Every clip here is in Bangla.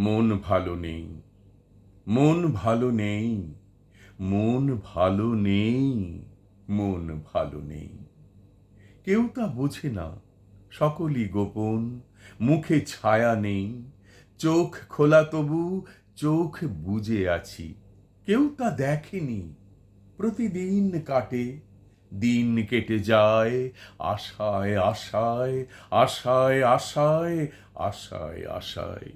মন ভালো নেই। মন ভালো নেই। মন ভালো নেই। মন ভালো নেই। কেউ তা বোঝে না। সকলই গোপন। মুখে ছায়া নেই। চোখ খোলা তবু চোখ বুজে আছি। কেউ তা দেখেনি। প্রতিদিন কাটে। দিন কেটে যায়। আশায় আশায় আশায় আশায় আশায় আশায়।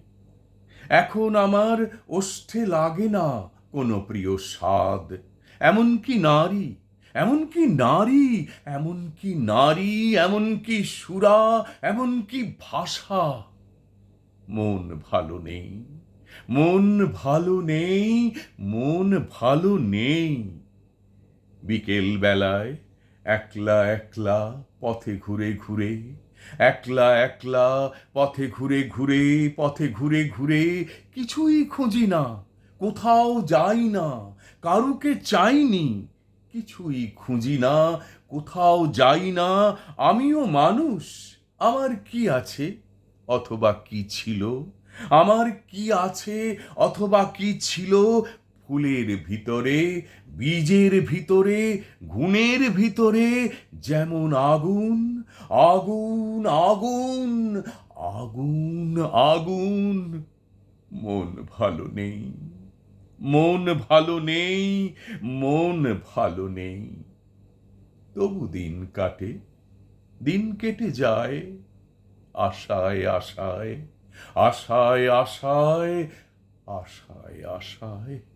এখন আমার ওষ্ঠে লাগে না কোনো প্রিয় স্বাদ। এমন কি নারী, এমন কি নারী, এমন কি নারী, এমন কি সুরা, এমন কি ভাষা? মন ভালো নেই, মন ভালো নেই, মন ভালো নেই। বিকেল বেলায় একলা একলা পথে ঘুরে ঘুরে একলা একলা পথে ঘুরে ঘুরে, পথে ঘুরে ঘুরে কিছুই খুঁজি না, কোথাও যাই না, কারুকে চাইনি, কিছুই খুঁজি না, কোথাও যাই না, আমিও মানুষ, আমার কি আছে, অথবা কি ছিল, আমার কি আছে, অথবা কি ছিল ফুলের ভিতরে, বীজের ভিতরে, গুণের ভিতরে যেমন আগুন আগুন আগুন আগুন আগুন, মন ভালো নেই, মন ভালো নেই, মন ভালো নেই। তবু দিন কাটে, দিন কেটে যায়, আশায় আশায় আশায় আশায় আশায় আশায়।